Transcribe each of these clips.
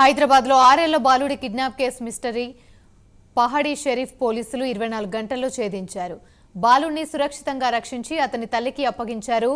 హైదరాబాద్లో ఆరేళ్ళ బాలుడి kidnap case mystery. Pahadi Sharif పోలీసులు ఇరవై నాలుగు గంటల్లో ఛేదించారు. బాలుడిని సురక్షితంగా రక్షించి అతని తల్లికి అప్పగించారు.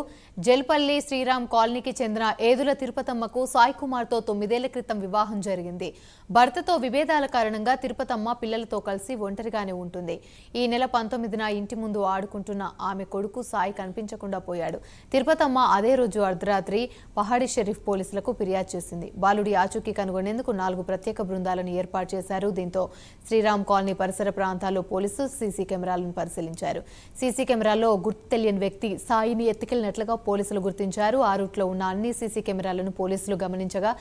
జల్పల్లి శ్రీరామ్ కాలనీకి చెందిన ఏదుల తిరుపతమ్మకు సాయి కుమార్తో తొమ్మిదేళ్ళ క్రితం వివాహం జరిగింది. భర్తతో విభేదాల కారణంగా తిరుపతమ్మ పిల్లలతో కలిసి ఒంటరిగానే ఉంటుంది. ఈ నెల పంతొమ్మిదిన ఇంటి ముందు ఆడుకుంటున్న ఆమె కొడుకు సాయి కనిపించకుండా పోయాడు. తిరుపతమ్మ అదే రోజు అర్ధరాత్రి పహాడి షరీఫ్ పోలీసులకు ఫిర్యాదు చేసింది. బాలుడి ఆచూకీ కనుగొనేందుకు నాలుగు ప్రత్యేక బృందాలను ఏర్పాటు చేశారు. దీంతో శ్రీరామ్ కాలనీ పరిసర ప్రాంతాల్లో పోలీసులు సీసీ కెమెరాలను పరిశీలించారు. సీసీ కెమెరాల్లో గుర్తు తెలియని వ్యక్తి సాయిని ఎత్తుకెళ్ళినట్లుగా పోలీసులు గుర్తించారు. ఆ రూట్లో ఉన్న అన్ని సీసీ కెమెరాలను పోలీసులు గమనించగా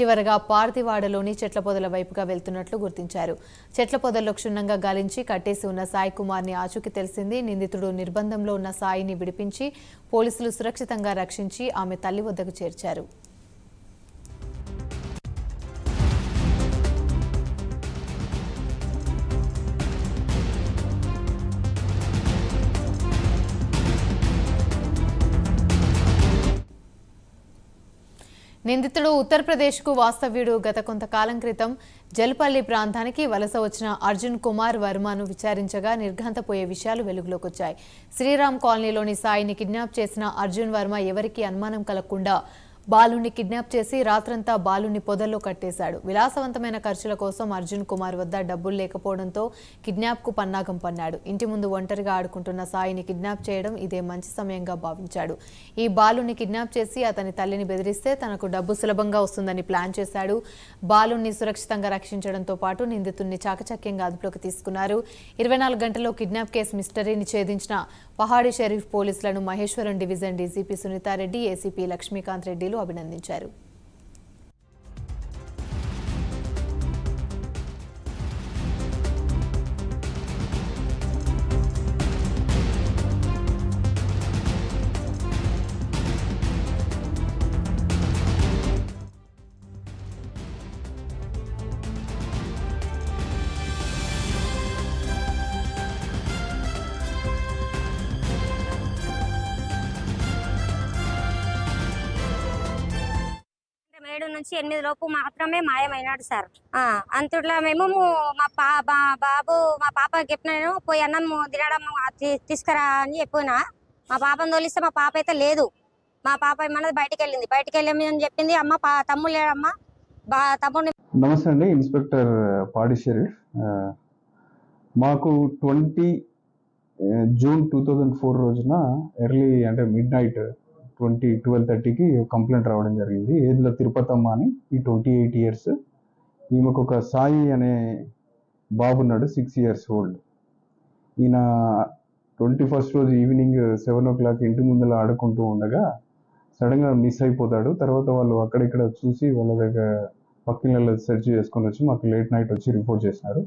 చివరగా పార్తివాడలోని చెట్ల పొదల వైపుగా వెళ్తున్నట్లు గుర్తించారు. చెట్ల పొదల్లో క్షుణ్ణంగా గాలించి కట్టేసి ఉన్న సాయి కుమార్ని ఆచూకీ తెలిసింది. నిందితుడు నిర్బంధంలో ఉన్న సాయిని విడిపించి పోలీసులు సురక్షితంగా రక్షించి ఆమె తల్లి వద్దకు చేర్చారు. నిందితుడు ఉత్తరప్రదేశ్కు వాస్తవ్యుడు గత కొంతకాలం క్రితం జల్పల్లి ప్రాంతానికి వలస వచ్చిన అర్జున్ కుమార్ వర్మను విచారించగా నిర్ఘాంతపోయే విషయాలు వెలుగులోకొచ్చాయి. శ్రీరామ్ కాలనీలోని సాయిని కిడ్నాప్ చేసిన అర్జున్ వర్మ ఎవరికీ అనుమానం కలగకుండా బాలుని కిడ్నాప్ చేసి రాత్రంతా బాలుని పొదల్లో కట్టేశాడు. విలాసవంతమైన ఖర్చుల కోసం అర్జున్ కుమార్ వద్ద డబ్బులు లేకపోవడంతో కిడ్నాప్కు పన్నాగం పన్నాడు. ఇంటి ముందు ఒంటరిగా ఆడుకుంటున్న సాయిని కిడ్నాప్ చేయడం ఇదే మంచి సమయంగా భావించాడు. ఈ బాలుని కిడ్నాప్ చేసి అతని తల్లిని బెదిరిస్తే తనకు డబ్బు సులభంగా వస్తుందని ప్లాన్ చేశాడు. బాలుని సురక్షితంగా రక్షించడంతో పాటు నిందితుడిని చాకచక్యంగా అదుపులోకి తీసుకున్నారు. ఇరవై నాలుగు గంటల్లో కిడ్నాప్ కేసు మిస్టరీని ఛేదించిన పహాడి షరీఫ్ పోలీసులను Maheshwaram division DCP Sunitha Reddy ACP Lakshmikanth రెడ్డిలు అభినందించారు. నుంచి ఎనిమిది లోపు మాత్రమే మాయమైనాడు సార్. అంతట్లో మేము మా పా బాబు మా పాప చెప్పినాను పోయి అన్నం తినడం తీసుకురా అని చెప్పిన. మా పాపను తోలిస్తే మా పాప అయితే లేదు. మా పాప ఏమన్నది? బయటకు వెళ్ళింది బయటికి వెళ్ళి అని చెప్పింది. అమ్మ తమ్ముడు లేడమ్మా. బా తమ్ముడిని నమస్తే అండి. ఇన్స్పెక్టర్ పాడి షరీఫ్. మాకు twenty June two thousand four రోజున ఎర్లీ అంటే మిడ్ నైట్ ట్వంటీ ట్వెల్వ్ థర్టీకి కంప్లైంట్ రావడం జరిగింది. ఏదిలో తిరుపతమ్మ అని ఈ ట్వంటీ ఎయిట్ ఇయర్స్. ఈమెకు ఒక సాయి అనే బాబు ఉన్నాడు సిక్స్ ఇయర్స్ ఓల్డ్. ఈయన ట్వంటీ ఫస్ట్ రోజు ఈవినింగ్ సెవెన్ ఓ క్లాక్ ఇంటి ముందర ఆడుకుంటూ ఉండగా సడన్గా మిస్ అయిపోతాడు. తర్వాత వాళ్ళు అక్కడిక్కడ చూసి వాళ్ళ దగ్గర పక్కిళ్ళలో సెర్చ్ చేసుకొని వచ్చి మాకు లేట్ నైట్ వచ్చి రిపోర్ట్ చేసినారు.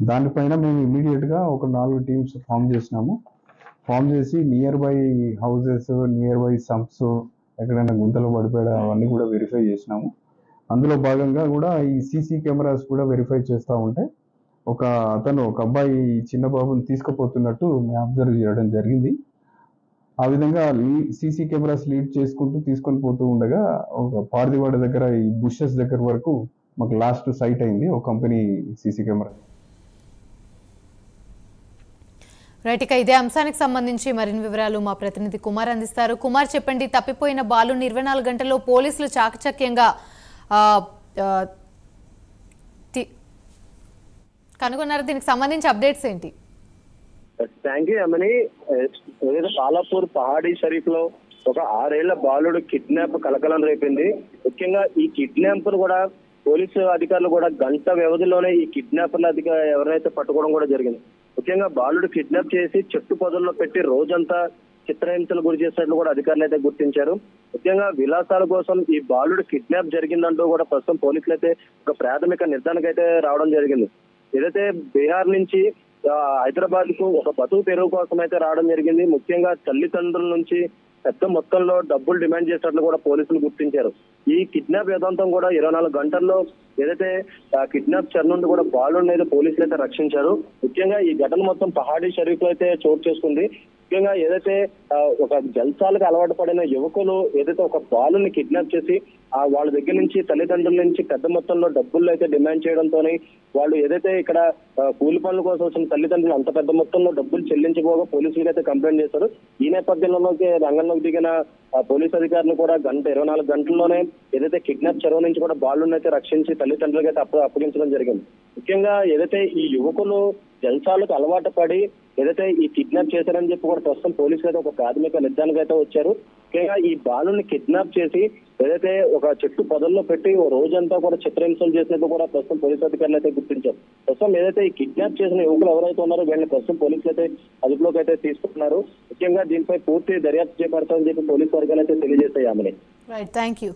దానిపైన మేము ఇమీడియట్గా ఒక నాలుగు టీమ్స్ ఫామ్ చేసినాము. ఫామ్ చేసి nearby houses nearby sumps ఎక్కడైనా గుంతలు పడిపోయడం అవన్నీ కూడా వెరిఫై చేసినాము. అందులో భాగంగా కూడా ఈ సీసీ కెమెరాస్ కూడా వెరిఫై చేస్తూ ఉంటే ఒక అతను ఒక అబ్బాయి చిన్న బాబుని తీసుకుపోతున్నట్టు మేము అబ్జర్వ్ చేయడం జరిగింది. ఆ విధంగా సీసీ కెమెరాస్ లీడ్ చేసుకుంటూ తీసుకొని పోతూ ఉండగా ఒక పార్దివాడ దగ్గర ఈ బుషెస్ దగ్గర వరకు మాకు లాస్ట్ సైట్ అయింది ఒక కంపెనీ సీసీ కెమెరా. రైట్ ఇక ఇదే అంశానికి సంబంధించి మరిన్ని వివరాలు మా ప్రతినిధి కుమార్ అందిస్తారు. కుమార్ చెప్పండి తప్పిపోయిన బాలు ఇరవై నాలుగు గంటల్లో పోలీసులు చాకచక్యంగా కనుగొన్నారు. దీనికి సంబంధించి అప్డేట్స్ ఏంటి? థ్యాంక్ యూ అమ్మని పాలాపూర్ పహాడీ షరీఫ్లో ఒక ఆరేళ్ళ బాలుడు కిడ్నాప్ కలకలం రేపింది. ముఖ్యంగా ఈ కిడ్నాప్ కూడా పోలీసు అధికారులు కూడా గంట వ్యవధిలోనే ఈ కిడ్నాపర్ల అధిక ఎవరైతే పట్టుకోవడం కూడా జరిగింది. ముఖ్యంగా బాలుడు కిడ్నాప్ చేసి చెట్టు పొదల్లో పెట్టి రోజంతా చిత్రహింసలు గురి చేసినట్లు కూడా అధికారులు అయితే గుర్తించారు. ముఖ్యంగా విలాసాల కోసం ఈ బాలుడు కిడ్నాప్ జరిగిందంటూ కూడా ప్రస్తుతం పోలీసులు అయితే ఒక ప్రాథమిక నిర్ధారణకు అయితే రావడం జరిగింది. ఏదైతే బీహార్ నుంచి హైదరాబాద్కు ఒక బతుకు తెరువు కోసం అయితే రావడం జరిగింది. ముఖ్యంగా తల్లిదండ్రుల నుంచి పెద్ద మొత్తంలో డబ్బులు డిమాండ్ చేసినట్లు కూడా పోలీసులు గుర్తించారు. ఈ కిడ్నాప్ వేదాంతం కూడా ఇరవై నాలుగు గంటల్లో ఏదైతే ఆ కిడ్నాప్ చర్ నుండి కూడా బాలుడిని అయితే పోలీసులు అయితే రక్షించారు. ముఖ్యంగా ఈ ఘటన మొత్తం పహాడీ షరీఫ్లో అయితే చోటు చేసుకుంది. ముఖ్యంగా ఏదైతే ఒక జల్సాలకు అలవాటు పడిన యువకులు ఏదైతే ఒక బాలుని కిడ్నాప్ చేసి ఆ వాళ్ళ దగ్గర నుంచి తల్లిదండ్రుల నుంచి పెద్ద మొత్తంలో డబ్బులు అయితే డిమాండ్ చేయడంతో వాళ్ళు ఏదైతే ఇక్కడ కూలి పనుల కోసం వచ్చిన తల్లిదండ్రులు అంత పెద్ద మొత్తంలో డబ్బులు చెల్లించబోగా పోలీసులకు అయితే కంప్లైంట్ చేశారు. ఈ నేపథ్యంలోకి రంగంలోకి దిగిన పోలీస్ అధికారులు కూడా గంట ఇరవై నాలుగు గంటల్లోనే ఏదైతే కిడ్నాప్ చెరువు నుంచి కూడా బాలుని అయితే రక్షించి తల్లిదండ్రులకు అయితే అప్పగించడం జరిగింది. ముఖ్యంగా ఏదైతే ఈ యువకులు జల్సాలకు అలవాటు పడి ఏదైతే ఈ కిడ్నాప్ చేశారని చెప్పి కూడా ప్రస్తుతం పోలీసులు అయితే ఒక ప్రాథమిక నిర్ధారణకు అయితే వచ్చారు. ముఖ్యంగా ఈ బాలుని కిడ్నాప్ చేసి ఏదైతే ఒక చెట్టు పొదల్లో పెట్టి ఓ రోజంతా కూడా చిత్రహింసలు చేసినట్టు కూడా ప్రస్తుతం పోలీసు అధికారులు అయితే గుర్తించారు. ప్రస్తుతం ఏదైతే ఈ కిడ్నాప్ చేసిన యువకులు ఎవరైతే ఉన్నారో వీళ్ళని ప్రస్తుతం పోలీసులు అయితే అదుపులోకి అయితే తీసుకుంటున్నారు. ముఖ్యంగా దీనిపై పూర్తి దర్యాప్తు చేపడతామని చెప్పి పోలీసు వర్గాలు అయితే తెలియజేస్తాయి ఆమెని థ్యాంక్ యూ